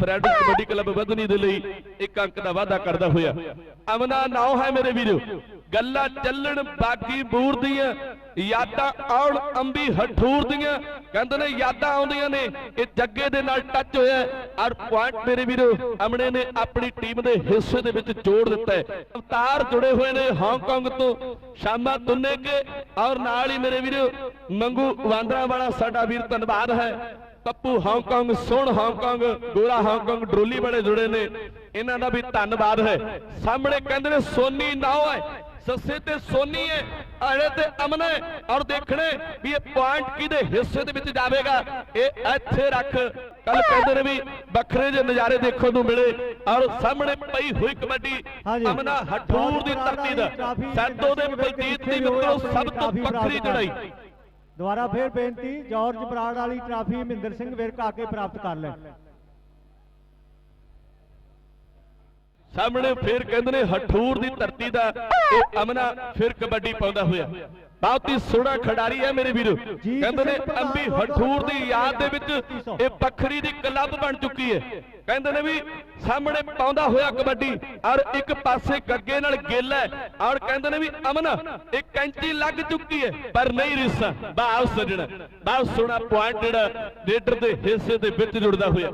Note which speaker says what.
Speaker 1: Freud kabaddi club ਵਧਨੀ ਦੇ ਲਈ ਇੱਕ ਅੰਕ ਦਾ ਵਾਅਦਾ ਕਰਦਾ ਹੋਇਆ। ਅਮਨਾ ਨਾਉ ਹੈ ਮੇਰੇ ਵੀਰੋ। ਗੱਲਾਂ ਚੱਲਣ ਬਾਗੀ ਬੂਰ ਦੀਆਂ, ਯਾਦਾਂ ਆਉਣ ਅੰਬੀ ਹਠੂਰ ਦੀਆਂ। ਕਹਿੰਦੇ ਨੇ ਯਾਦਾਂ ਆਉਂਦੀਆਂ ਨੇ, ਇਹ ਜੱਗੇ ਦੇ ਨਾਲ ਟੱਚ ਹੋਇਆ ਔਰ ਪੁਆਇੰਟ ਮੇਰੇ ਵੀਰੋ, ਅਮਨੇ ਨੇ ਆਪਣੀ ਟੀਮ ਦੇ ਹਿੱਸੇ ਦੇ ਵਿੱਚ ਜੋੜ ਦਿੱਤਾ ਹੈ। ਅਵਤਾਰ ਜੁੜੇ ਹੋਏ ਨੇ ਹਾਂਗਕਾਂਗ ਤੋਂ, ਸ਼ਾਮਾ ਤੁੰਨੇ ਕੇ। ਔਰ ਨਾਲ ਹੀ ਮੇਰੇ ਵੀਰੋ, ਮੰਗੂ ਵਾਂਦਰਾ ਵਾਲਾ ਸਾਡਾ ਵੀਰ ਧੰਨਵਾਦ ਹੈ। Pappu Hong Kong Sohan Hong Kong Gora Hong Kong Droli ਵਾਲੇ ਜੁੜੇ ਨੇ। ਇਹਨਾਂ ਦਾ ਵੀ ਧੰਨਵਾਦ ਹੈ। ਸਾਹਮਣੇ ਕਹਿੰਦੇ ਨੇ ਸੋਨੀ ਨਾਓ ਹੈ। ਸੱਸੇ ਤੇ ਸੋਨੀ ਹੈ ਅੜੇ ਤੇ ਅਮਨ ਹੈ। ਔਰ ਦੇਖਣੇ ਵੀ ਇਹ ਪੁਆਇੰਟ ਕਿਹਦੇ ਹਿੱਸੇ ਦੇ ਵਿੱਚ ਜਾਵੇਗਾ। ਇਹ ਇੱਥੇ ਰੱਖ। ਕੱਲ ਕਹਿੰਦੇ ਨੇ ਵੀ ਵੱਖਰੇ ਜਿਹੇ ਨਜ਼ਾਰੇ ਦੇਖਣ ਨੂੰ ਮਿਲੇ। ਔਰ ਸਾਹਮਣੇ ਪਈ ਹੋਈ ਕਬੱਡੀ। ਅਮਨਾ ਹਠੂਰ ਦੀ ਧਰਤੀ ਦਾ। ਸੈਦੋ ਦੇ ਬਲਜੀਤ ਦੀ ਮਿੱਤਰੋ ਸਭ ਤੋਂ ਵੱਖਰੀ ਚੜਾਈ
Speaker 2: ਦੁਬਾਰਾ ਫੇਰ ਬੇਨਤੀ, ਜਾਰਜ ਬਰਾੜ ਵਾਲੀ ਟਰਾਫੀ ਮਹਿੰਦਰ ਸਿੰਘ ਵਿਰਕ ਆ ਕੇ ਪ੍ਰਾਪਤ ਕਰ ਲੈ।
Speaker 1: ਸਾਹਮਣੇ ਫੇਰ ਕਹਿੰਦੇ ਨੇ ਹਠੂਰ ਦੀ ਧਰਤੀ ਦਾ ਇਹ ਅਮਨਾ ਫਿਰ ਕਬੱਡੀ ਪਾਉਂਦਾ ਹੋਇਆ। ਬਹੁਤ ਹੀ ਸੋਹਣਾ ਖਿਡਾਰੀ ਹੈ ਮੇਰੇ ਵੀਰੋ। ਕਹਿੰਦੇ ਨੇ ਅੰਬੀ ਹਠੂਰ ਦੀ ਯਾਦ ਦੇ ਵਿੱਚ ਇਹ ਪਖਰੀ ਦੀ ਕਲੱਬ ਬਣ ਚੁੱਕੀ ਹੈ। ਕਹਿੰਦੇ ਨੇ ਵੀ ਸਾਹਮਣੇ ਪਾਉਂਦਾ ਹੋਇਆ ਕਬੱਡੀ ਔਰ ਇੱਕ ਪਾਸੇ ਗੱਗੇ ਨਾਲ ਗਿੱਲ ਹੈ ਔਰ ਕਹਿੰਦੇ ਨੇ ਵੀ ਅਮਨ ਇੱਕ ਕੈਂਚੀ ਲੱਗ ਚੁੱਕੀ ਹੈ ਪਰ ਨਹੀਂ ਰਿਸਾ। ਬਾਹ ਸੱਜਣਾ ਬਹੁਤ ਸੋਹਣਾ ਪੁਆਇੰਟ ਜਿਹੜਾ ਰੇਡਰ ਦੇ ਹਿੱਸੇ ਦੇ ਵਿੱਚ ਜੁੜਦਾ ਹੋਇਆ।